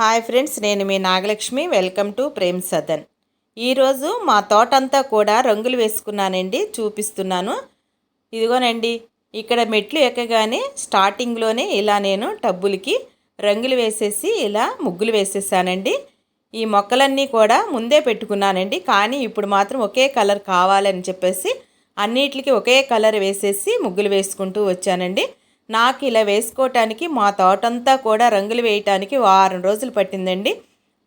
Hi friends నేను మీ Nagalakshmi. Welcome to Prem Sadan. ఈరోజు మా తోటంతా కూడా రంగులు వేసుకున్నానండి చూపిస్తున్నాను. ఇదిగోనండి ఇక్కడ మెట్లు ఎక్కగానే స్టార్టింగ్లోనే ఇలా నేను టబ్బులకి రంగులు వేసేసి ఇలా ముగ్గులు వేసేసానండి. ఈ మొక్కలన్నీ కూడా ముందే పెట్టుకున్నానండి కానీ ఇప్పుడు మాత్రం ఒకే కలర్ కావాలని చెప్పేసి అన్నిటికీ ఒకే కలర్ వేసేసి ముగ్గులు వేసుకుంటూ వచ్చానండి. నాకు ఇలా వేసుకోవటానికి మా తోటంతా కూడా రంగులు వేయటానికి వారం రోజులు పట్టిందండి.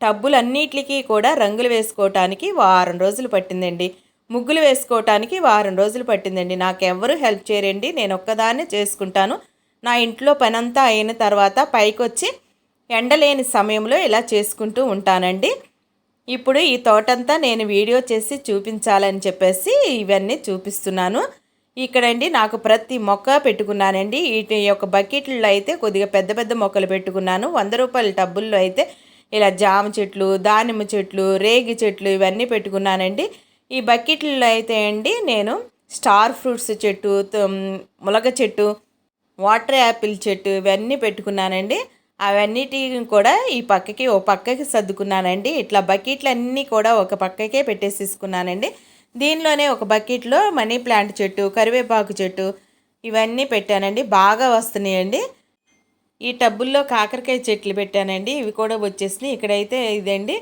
టబ్బులన్నిటికీ కూడా రంగులు వేసుకోవటానికి వారం రోజులు పట్టిందండి. ముగ్గులు వేసుకోవటానికి వారం రోజులు పట్టిందండి. నాకెవ్వరూ హెల్ప్ చేయరండి. నేను ఒక్కదాన్నే చేసుకుంటాను. నా ఇంట్లో పనంతా అయిన తర్వాత పైకొచ్చి ఎండలేని సమయంలో ఇలా చేసుకుంటూ ఉంటానండి. ఇప్పుడు ఈ తోటంతా నేను వీడియో చేసి చూపించాలని చెప్పేసి ఇవన్నీ చూపిస్తున్నాను. ఇక్కడండి నాకు ప్రతి మొక్క పెట్టుకున్నానండి. వీటి యొక్క బకెట్లో అయితే కొద్దిగా పెద్ద పెద్ద మొక్కలు పెట్టుకున్నాను. వంద రూపాయల టబ్బుల్లో అయితే ఇలా జామ చెట్లు దానిమ్మ చెట్లు రేగి చెట్లు ఇవన్నీ పెట్టుకున్నానండి. ఈ బకెట్లో అయితే అండి నేను స్టార్ ఫ్రూట్స్ చెట్టు ములగ చెట్టు వాటర్ యాపిల్ చెట్టు ఇవన్నీ పెట్టుకున్నానండి. అవన్నిటి కూడా ఈ పక్కకి ఓ పక్కకి సర్దుకున్నానండి. ఇట్లా బకెట్లు అన్నీ కూడా ఒక పక్కకే పెట్టేసేసుకున్నానండి. దీనిలోనే ఒక బకెట్లో మనీ ప్లాంట్ చెట్టు కరివేపాకు చెట్టు ఇవన్నీ పెట్టానండి. బాగా వస్తున్నాయండి. ఈ టబ్బుల్లో కాకరకాయ చెట్లు పెట్టానండి. ఇవి కూడా వచ్చేసినాయి. ఇక్కడైతే ఇదండి.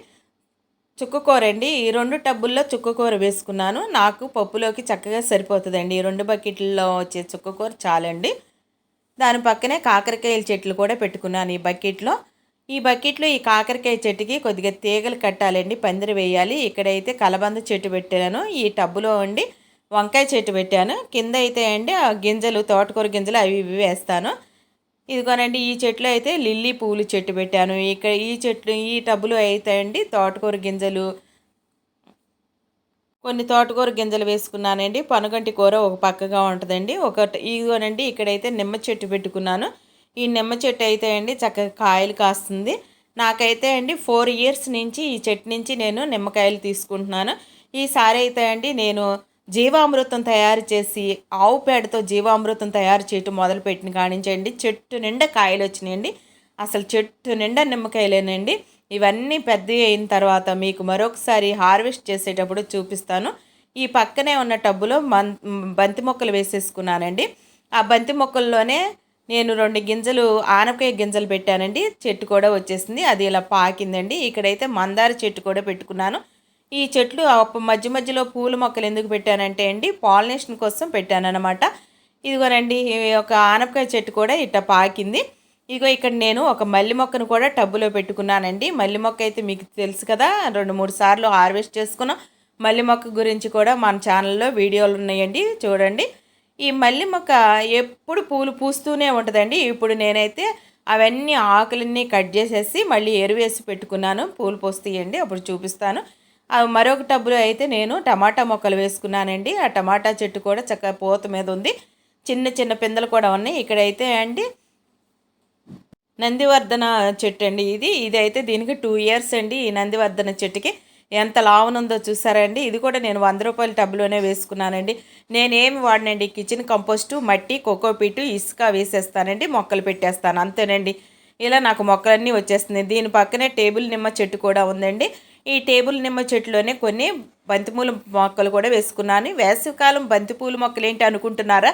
చుక్కకూర అండి. ఈ రెండు టబ్బుల్లో చుక్కకూర వేసుకున్నాను. నాకు పప్పులోకి చక్కగా సరిపోతుందండి. ఈ రెండు బకెట్లలో వచ్చే చుక్కకూర చాలండి. దాని పక్కనే కాకరకాయల చెట్లు కూడా పెట్టుకున్నాను ఈ బకెట్లో. ఈ బకెట్లో ఈ కాకరకాయ చెట్టుకి కొద్దిగా తీగలు కట్టాలండి. పందిరి వేయాలి. ఇక్కడైతే కలబంద చెట్టు పెట్టాను. ఈ టబ్బులో ఉండి వంకాయ చెట్టు పెట్టాను. కింద అయితే అండి ఆ గింజలు తోటకూర గింజలు అవి ఇవి వేస్తాను. ఇదిగోనండి ఈ చెట్లు అయితే లిల్లీ పూలు చెట్టు పెట్టాను. ఇక్కడ ఈ చెట్లు ఈ టబ్బులు అయితే అండి తోటకూర గింజలు కొన్ని తోటకూర గింజలు వేసుకున్నానండి. పనుగంటి కూర ఒక పక్కగా ఉంటుందండి. ఒక ఇదిగోనండి ఇక్కడైతే నిమ్మ చెట్టు పెట్టుకున్నాను. ఈ నిమ్మ చెట్టు అయితే అండి చక్కగా కాయలు కాస్తుంది. నాకైతే అండి ఫోర్ ఇయర్స్ నుంచి ఈ చెట్టు నుంచి నేను నిమ్మకాయలు తీసుకుంటున్నాను. ఈసారి అయితే అండి నేను జీవామృతం తయారు చేసి ఆవు పేడతో జీవామృతం తయారు చేయటం మొదలుపెట్టిన కానించండి. చెట్టు నిండా కాయలు వచ్చినాయండి. అసలు చెట్టు నిండా నిమ్మకాయలేనండి. ఇవన్నీ పెద్ద అయిన తర్వాత మీకు మరొకసారి హార్వెస్ట్ చేసేటప్పుడు చూపిస్తాను. ఈ పక్కనే ఉన్న టబ్బులో మన్ బంతి మొక్కలు వేసేసుకున్నానండి. ఆ బంతి మొక్కల్లోనే నేను రెండు గింజలు ఆనపకాయ గింజలు పెట్టానండి. చెట్టు కూడా వచ్చేసింది. అది ఇలా పాకిందండి. ఇక్కడైతే మందార చెట్టు కూడా పెట్టుకున్నాను. ఈ చెట్లు మధ్య మధ్యలో పూల మొక్కలు ఎందుకు పెట్టానంటే అండి పాలినేషన్ కోసం పెట్టానన్నమాట. ఇదిగోనండి ఒక ఆనపకాయ చెట్టు కూడా ఇట్ట పాకింది. ఇగో ఇక్కడ నేను ఒక మల్లి మొక్కను కూడా టబ్బులో పెట్టుకున్నానండి. మల్లి మొక్క అయితే మీకు తెలుసు కదా రెండు మూడు సార్లు హార్వెస్ట్ చేసుకున్నాం. మల్లి మొక్క గురించి కూడా మన ఛానల్లో వీడియోలు ఉన్నాయండి చూడండి. ఈ మల్లి మొక్క ఎప్పుడు పూలు పూస్తూనే ఉంటుందండి. ఇప్పుడు నేనైతే అవన్నీ ఆకులన్నీ కట్ చేసేసి మళ్ళీ ఎరువేసి పెట్టుకున్నాను. పూలు పోస్తాయండి అప్పుడు చూపిస్తాను. మరొక టబ్బులో అయితే నేను టమాటా మొక్కలు వేసుకున్నానండి. ఆ టమాటా చెట్టు కూడా చక్కగా పూత మీద ఉంది. చిన్న చిన్న పిందెలు కూడా ఉన్నాయి. ఇక్కడైతే అండి నందివర్ధన చెట్టు అండి ఇది. ఇది అయితే దీనికి టూ ఇయర్స్ అండి ఈ నందివర్ధన చెట్టుకి. ఎంత లావనుందో చూసారా అండి ఇది కూడా నేను వంద రూపాయల టబ్లోనే వేసుకున్నానండి. నేనేమి వాడినండి? కిచెన్ కంపోస్టు మట్టి కోకోపీటు ఇసుక వేసేస్తానండి. మొక్కలు పెట్టేస్తాను. అంతేనండి. ఇలా నాకు మొక్కలన్నీ వచ్చేస్తుంది దీని పక్కనే టేబుల్ నిమ్మ చెట్టు కూడా ఉందండి. ఈ టేబుల్ నిమ్మ చెట్టులోనే కొన్ని బంతిపూల మొక్కలు కూడా వేసుకున్నాను. వేసవికాలం బంతిపూల మొక్కలు ఏంటి అనుకుంటున్నారా?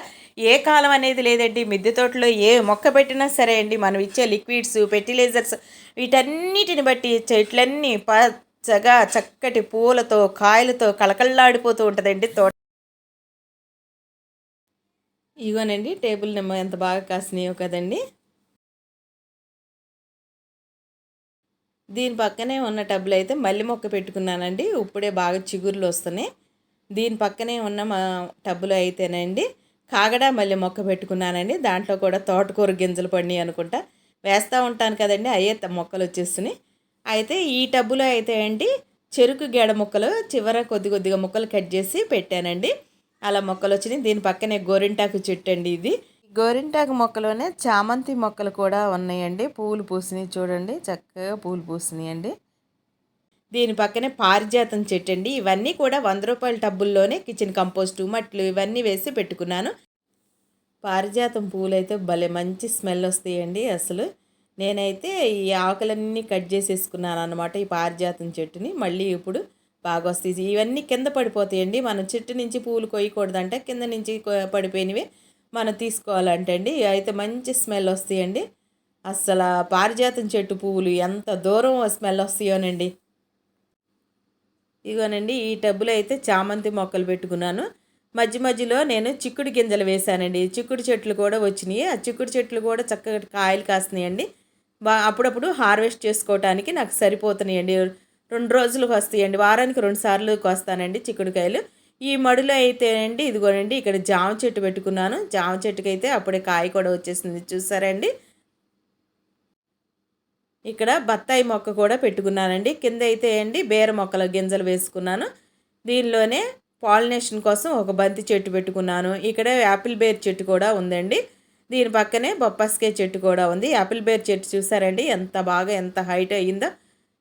ఏ కాలం అనేది లేదండి. మిద్దె తోటలో ఏ మొక్క పెట్టినా సరే అండి. మనం ఇచ్చే లిక్విడ్స్ ఫెర్టిలైజర్స్ వీటన్నిటిని బట్టి చెట్లన్నీ ప పచ్చగా చక్కటి పూలతో కాయలతో కళకళలాడిపోతూ ఉంటుందండి తోట. ఇగోనండి టేబుల్ నిమ్మ ఎంత బాగా కాసినాయో కదండి. దీని పక్కనే ఉన్న టబ్లో అయితే మల్లి మొక్క పెట్టుకున్నానండి. ఇప్పుడే బాగా చిగురులు వస్తున్నాయి. దీని పక్కనే ఉన్న మా టబ్బులో అయితేనండి కాగడా మల్లి మొక్క పెట్టుకున్నానండి. దాంట్లో కూడా తోటకూర గింజలు పడినాయి అనుకుంటా. వేస్తూ ఉంటాను కదండి అయ్యే మొక్కలు వచ్చేస్తున్నాయి. అయితే ఈ టబ్బులో అయితే అండి చెరుకు గేడ ముక్కలు చివర కొద్ది కొద్దిగా ముక్కలు కట్ చేసి పెట్టానండి. అలా మొక్కలు వచ్చినాయి. దీని పక్కనే గోరింటాకు చెట్టు అండి ఇది. గోరింటాకు మొక్కలోనే చామంతి మొక్కలు కూడా ఉన్నాయండి. పూలు పూసినాయి చూడండి. చక్కగా పూలు పూసినాయి అండి. దీని పక్కనే పారిజాతం చెట్టు అండి. ఇవన్నీ కూడా వంద రూపాయల టబ్బుల్లోనే కిచెన్ కంపోస్టు మట్లు ఇవన్నీ వేసి పెట్టుకున్నాను. పారిజాతం పూలు అయితే భలే మంచి స్మెల్ వస్తాయండి అసలు. నేనైతే ఈ ఆకులన్నీ కట్ చేసేసుకున్నాను అనమాట ఈ పారిజాతం చెట్టుని. మళ్ళీ ఇప్పుడు బాగా వస్తాయి ఇవన్నీ కింద పడిపోతాయండి. మనం చెట్టు నుంచి పూలు కొయ్యకూడదంటే కింద నుంచి పడిపోయినవి మనం తీసుకోవాలంటే అండి అయితే మంచి స్మెల్ వస్తాయండి. అస్సలు పారిజాతం చెట్టు పువ్వులు ఎంత దూరం స్మెల్ వస్తాయోనండి. ఇగోనండి ఈ టబ్బులో అయితే చామంతి మొక్కలు పెట్టుకున్నాను. మధ్య మధ్యలో నేను చిక్కుడు గింజలు వేశానండి. చిక్కుడు చెట్లు కూడా వచ్చినాయి. ఆ చిక్కుడు చెట్లు కూడా చక్కగా కాయలు కాస్తున్నాయండి అప్పుడప్పుడు హార్వెస్ట్ చేసుకోవటానికి నాకు సరిపోతున్నాయండి. రెండు రోజులకు వస్తాయండి. వారానికి రెండు సార్లు వస్తానండి చిక్కుడుకాయలు. ఈ మడిలో అయితే అండి ఇదిగోనండి ఇక్కడ జామ చెట్టు పెట్టుకున్నాను. జామ చెట్టుకి అయితే అప్పుడే కాయ కూడా వచ్చేసింది. చూసారండి? ఇక్కడ బత్తాయి మొక్క కూడా పెట్టుకున్నానండి. కింద అయితే అండి బేర మొక్కల గింజలు వేసుకున్నాను. దీనిలోనే పాలినేషన్ కోసం ఒక బంతి చెట్టు పెట్టుకున్నాను. ఇక్కడ యాపిల్ బేర్ చెట్టు కూడా ఉందండి. దీని పక్కనే బొప్పాస్కాయ చెట్టు కూడా ఉంది. యాపిల్ బేర్ చెట్టు చూసారండి? ఎంత బాగా ఎంత హైట్ అయ్యిందో.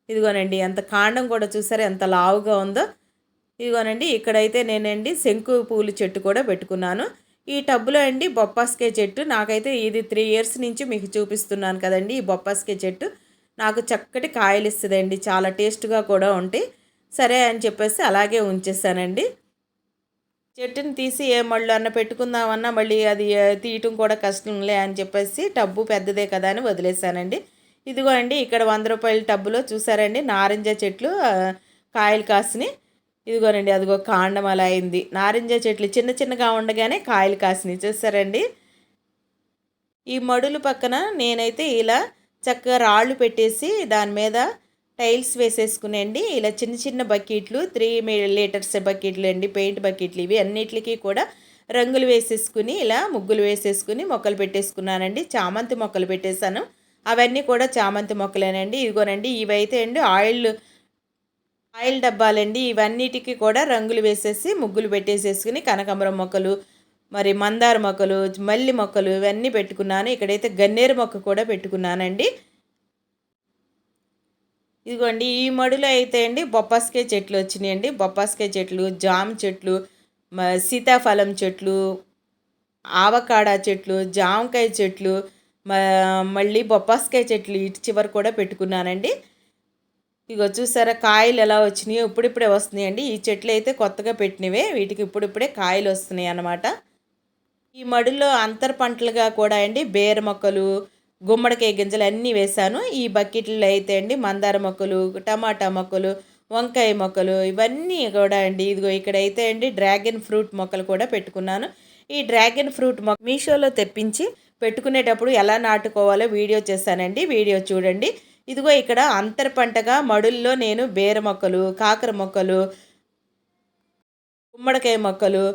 ఇదిగోనండి ఎంత కాండం కూడా చూసారా ఎంత లావుగా ఉందో. ఇదిగోనండి ఇక్కడైతే నేనండి శంకు పూలు చెట్టు కూడా పెట్టుకున్నాను. ఈ టబ్బులో అండి బొప్పాస్కాయ చెట్టు. నాకైతే ఇది త్రీ ఇయర్స్ నుంచి మీకు చూపిస్తున్నాను కదండి ఈ బొప్పాస్కాయ చెట్టు. నాకు చక్కటి కాయలు ఇస్తుందండి చాలా టేస్ట్గా కూడా ఉంటాయి. సరే అని చెప్పేసి అలాగే ఉంచేసానండి. చెట్టుని తీసి ఏ మళ్ళు అన్న పెట్టుకుందామన్నా మళ్ళీ అది తీయటం కూడా కష్టంలే అని చెప్పేసి టబ్బు పెద్దదే కదా అని వదిలేసానండి ఇదిగో అండి ఇక్కడ వంద రూపాయల టబ్బులో చూసారండి నారింజ చెట్లు కాయలు కాసినాయి ఇదిగోనండి అదిగో కాండం అలా అయింది. నారింజ చెట్లు చిన్న చిన్నగా ఉండగానే కాయలు కాసినాయి చూసారండి? ఈ మడులు పక్కన నేనైతే ఇలా చక్కగా రాళ్ళు పెట్టేసి దాని మీద టైల్స్ వేసేసుకునేయండి ఇలా చిన్న చిన్న బకెట్లు త్రీ లీటర్స్ బకెట్లు అండి పెయింట్ బకెట్లు ఇవి అన్నిటికీ కూడా రంగులు వేసేసుకుని ఇలా ముగ్గులు వేసేసుకుని మొక్కలు పెట్టేసుకున్నానండి. చామంతి మొక్కలు పెట్టేశాను. అవన్నీ కూడా చామంతి మొక్కలేనండి. ఇదిగోనండి ఇవైతే అండి ఆయిల్ ఆయిల్ డబ్బాలండి. ఇవన్నిటికీ కూడా రంగులు వేసేసి ముగ్గులు పెట్టేసేసుకుని కనకాంబరం మొక్కలు మరి మందార మొక్కలు మల్లి మొక్కలు ఇవన్నీ పెట్టుకున్నాను. ఇక్కడైతే గన్నేరు మొక్క కూడా పెట్టుకున్నానండి. ఇదిగోండి ఈ మడులో అయితే అండి బొప్పాస్కాయ చెట్లు వచ్చినాయండి. బొప్పాస్కాయ చెట్లు జామ చెట్లు సీతాఫలం చెట్లు ఆవకాడా చెట్లు జామకాయ చెట్లు మళ్ళీ బొప్పాస్కాయ చెట్లు ఇటు చివరి కూడా పెట్టుకున్నానండి. ఇగో చూసారా కాయలు ఎలా వచ్చినాయో ఇప్పుడిప్పుడే వస్తున్నాయండి. ఈ చెట్లు అయితే కొత్తగా పెట్టినవే వీటికి ఇప్పుడిప్పుడే కాయలు వస్తున్నాయి అన్నమాట ఈ మడుల్లో అంతర పంటలుగా కూడా అండి బేర మొక్కలు గుమ్మడికాయ గింజలు అన్నీ వేశాను. ఈ బకెట్లో అయితే అండి మందార మొక్కలు టమాటా మొక్కలు వంకాయ మొక్కలు ఇవన్నీ కూడా అండి. ఇదిగో ఇక్కడైతే అండి డ్రాగన్ ఫ్రూట్ మొక్కలు కూడా పెట్టుకున్నాను. ఈ డ్రాగన్ ఫ్రూట్ మొక్క మీషోలో తెప్పించి పెట్టుకునేటప్పుడు ఎలా నాటుకోవాలో వీడియో చేశానండి వీడియో చూడండి. ఇదిగో ఇక్కడ అంతర పంటగా మడుల్లో నేను బేర మొక్కలు కాకర మొక్కలు గుమ్మడికాయ మొక్కలు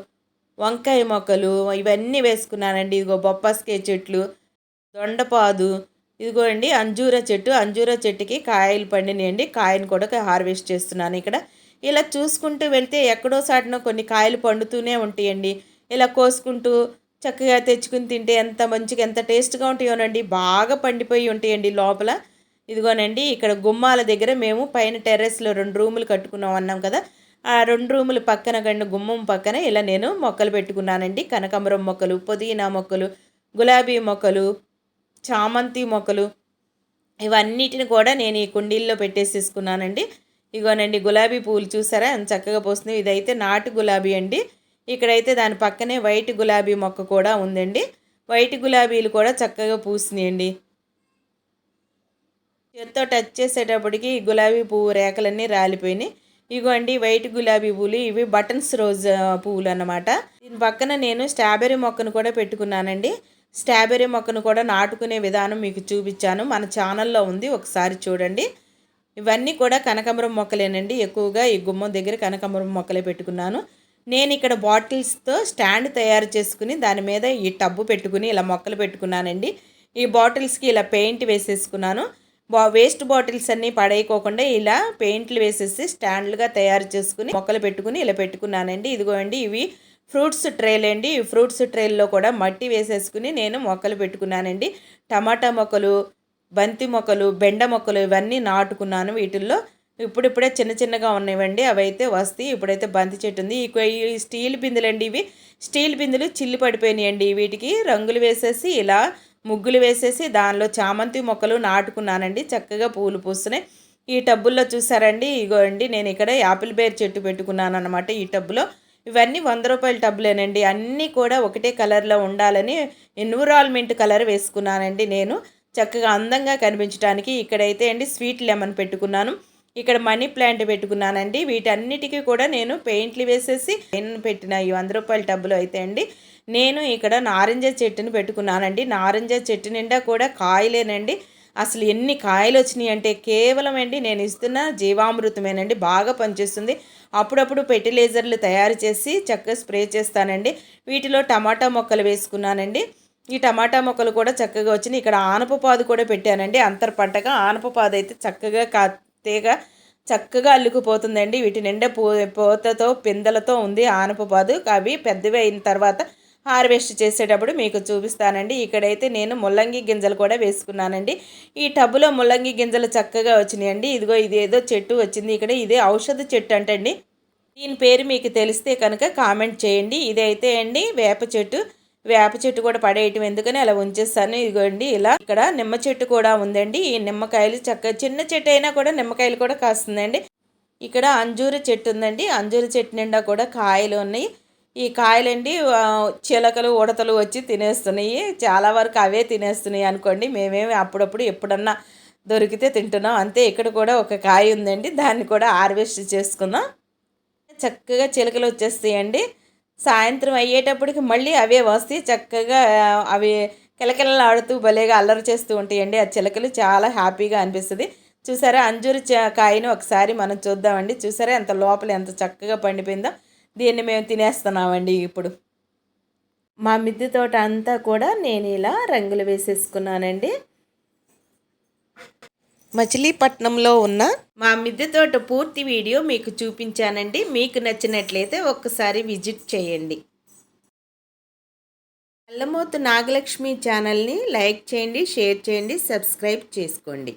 వంకాయ మొక్కలు ఇవన్నీ వేసుకున్నానండి. ఇదిగో బొప్పాస్కాయ చెట్లు దొండపాదు. ఇదిగో అండి అంజూర చెట్టు. అంజూర చెట్టుకి కాయలు పండినాయండి. కాయను కూడా హార్వెస్ట్ చేస్తున్నాను ఇక్కడ. ఇలా చూసుకుంటూ వెళ్తే ఎక్కడో సాటిన కొన్ని కాయలు పండుతూనే ఉంటాయండి. ఇలా కోసుకుంటూ చక్కగా తెచ్చుకుని తింటే ఎంత మంచిగా ఎంత టేస్ట్గా ఉంటాయోనండి. బాగా పండిపోయి ఉంటాయండి లోపల. ఇదిగోనండి ఇక్కడ గుమ్మాల దగ్గర మేము పైన టెర్రస్లో రెండు రూములు కట్టుకున్నాం అన్నాం కదా. ఆ రెండు రూములు పక్కన గండి గుమ్మం పక్కన ఇలా నేను మొక్కలు పెట్టుకున్నానండి. కనకాంబరం మొక్కలు పుదీనా మొక్కలు గులాబీ మొక్కలు చామంతి మొక్కలు ఇవన్నిటిని కూడా నేను ఈ కుండీల్లో పెట్టేసేసుకున్నానండి. ఇగోనండి గులాబీ పూలు చూసారా? చక్కగా పోస్తుంది ఇదైతే నాటు గులాబీ అండి. ఇక్కడైతే దాని పక్కనే వైట్ గులాబీ మొక్క కూడా ఉందండి. వైట్ గులాబీలు కూడా చక్కగా పూసినాయండి. చేత్తో టచ్ చేసేటప్పటికి గులాబీ పువ్వు రేఖలన్నీ రాలిపోయినాయి. ఇగో అండి వైట్ గులాబీ పూలు ఇవి బటన్స్ రోజ్ పువ్వులు అన్నమాట. దీని పక్కన నేను స్ట్రాబెర్రీ మొక్కను కూడా పెట్టుకున్నానండి. స్ట్రాబెర్రీ మొక్కను కూడా నాటుకునే విధానం మీకు చూపించాను. మన ఛానల్లో ఉంది. ఒకసారి చూడండి. ఇవన్నీ కూడా కనకాంబరం మొక్కలేనండి. ఎక్కువగా ఈ గుమ్మం దగ్గర కనకాంబరం మొక్కలే పెట్టుకున్నాను. నేను ఇక్కడ బాటిల్స్తో స్టాండ్ తయారు చేసుకుని దాని మీద ఈ టబ్బు పెట్టుకుని ఇలా మొక్కలు పెట్టుకున్నానండి. ఈ బాటిల్స్కి ఇలా పెయింట్ వేసేసుకున్నాను. బా వేస్ట్ బాటిల్స్ అన్నీ పడేయకోకుండా ఇలా పెయింట్లు వేసేసి స్టాండ్లుగా తయారు చేసుకుని మొక్కలు పెట్టుకుని ఇలా పెట్టుకున్నానండి. ఇదిగోండి ఇవి ఫ్రూట్స్ ట్రేలండి ఈ ఫ్రూట్స్ ట్రేల్లో కూడా మట్టి వేసేసుకుని నేను మొక్కలు పెట్టుకున్నానండి. టమాటా మొక్కలు బంతి మొక్కలు బెండ మొక్కలు ఇవన్నీ నాటుకున్నాను వీటిల్లో. ఇప్పుడిప్పుడే చిన్న చిన్నగా ఉన్నవండి. అవైతే వస్తాయి. ఇప్పుడైతే బంతి చెట్టు ఉంది. ఈ స్టీల్ బిందులండి ఇవి. స్టీల్ బిందెలు చిల్లు పడిపోయినాయండి వీటికి. రంగులు వేసేసి ఇలా ముగ్గులు వేసేసి దానిలో చామంతి మొక్కలు నాటుకున్నానండి. చక్కగా పూలు పూస్తున్నాయి. ఈ టబ్బుల్లో చూసారండి. ఇగో అండి నేను ఇక్కడ యాపిల్ బేర్ చెట్టు పెట్టుకున్నాను అనమాట ఈ టబ్బులో. ఇవన్నీ వంద రూపాయల టబ్బులేనండి. అన్నీ కూడా ఒకటే కలర్లో ఉండాలని ఎన్విరాల్మెంట్ కలర్ వేసుకున్నానండి నేను. చక్కగా అందంగా కనిపించడానికి ఇక్కడైతే అండి స్వీట్ లెమన్ పెట్టుకున్నాను. ఇక్కడ మనీ ప్లాంట్ పెట్టుకున్నానండి. వీటన్నిటికీ కూడా నేను పెయింట్లు వేసేసి పెట్టిన ఈ వంద రూపాయల టబ్బులు అయితే అండి. నేను ఇక్కడ నారింజ చెట్టుని పెట్టుకున్నానండి. నారింజ చెట్టు నిండా కూడా కాయలేనండి. అసలు ఎన్ని కాయలు వచ్చినాయి అంటే కేవలం అండి నేను ఇస్తున్న జీవామృతమేనండి. బాగా పనిచేస్తుంది. అప్పుడప్పుడు ఫెర్టిలైజర్లు తయారు చేసి చక్కగా స్ప్రే చేస్తానండి. వీటిలో టమాటా మొక్కలు వేసుకున్నానండి. ఈ టమాటా మొక్కలు కూడా చక్కగా వచ్చినాయి. ఇక్కడ ఆనపపాదు కూడా పెట్టానండి. అంతర్ పంటగా ఆనపపాదు అయితే చక్కగా కా చక్కగా అల్లుకుపోతుందండి. వీటి నిండా పూ పూతతో పిందెలతో ఉంది ఆనపపాదు అవి పెద్దవి అయిన తర్వాత హార్వెస్ట్ చేసేటప్పుడు మీకు చూపిస్తానండి. ఇక్కడైతే నేను ముల్లంగి గింజలు కూడా వేసుకున్నానండి. ఈ టబ్బులో ముల్లంగి గింజలు చక్కగా వచ్చినాయండి. ఇదిగో ఇది ఏదో చెట్టు వచ్చింది. ఇక్కడ ఇదే ఔషధ చెట్టు అంటండి. దీని పేరు మీకు తెలిస్తే కనుక కామెంట్ చేయండి. ఇదైతే అండి వేప చెట్టు. వేప చెట్టు కూడా పడేయటం ఎందుకని అలా ఉంచేస్తాను ఇదిగోండి ఇలా ఇక్కడ నిమ్మ చెట్టు కూడా ఉందండి. ఈ నిమ్మకాయలు చక్కగా చిన్న చెట్టు అయినా కూడా నిమ్మకాయలు కూడా కాస్తుందండి. ఇక్కడ అంజూరు చెట్టు ఉందండి. అంజూరు చెట్టు నిండా కూడా కాయలు ఉన్నాయి. ఈ కాయలండి చిలకలు ఉడతలు వచ్చి తినేస్తున్నాయి. చాలా వరకు అవే తినేస్తున్నాయి అనుకోండి మేమేమి అప్పుడప్పుడు ఎప్పుడన్నా దొరికితే తింటున్నాం. అంతే ఇక్కడ కూడా ఒక కాయ ఉందండి దాన్ని కూడా హార్వెస్ట్ చేసుకుందాం. చక్కగా చిలకలు వచ్చేస్తాయండి. సాయంత్రం అయ్యేటప్పటికి మళ్ళీ అవే వస్తాయి. చక్కగా అవి కిలకిలలాడుతూ భలేగా అల్లరి చేస్తూ ఉంటాయండి. ఆ చిలకలు చాలా హ్యాపీగా అనిపిస్తుంది. చూసారా అంజూరు కాయను ఒకసారి మనం చూద్దామండి. చూసారా ఎంత లోపల ఎంత చక్కగా పండిపోయిందో. దీన్ని మేము తినేస్తున్నామండి ఇప్పుడు. మా మిద్దె తోట అంతా కూడా నేను ఇలా రంగులు వేసేసుకున్నానండి. మచిలీపట్నంలో ఉన్న మా మిద్దె తోట పూర్తి వీడియో మీకు చూపించానండి. మీకు నచ్చినట్లయితే ఒక్కసారి విజిట్ చేయండి. అల్లమూతు నాగలక్ష్మి ఛానల్ని లైక్ చేయండి షేర్ చేయండి సబ్స్క్రైబ్ చేసుకోండి.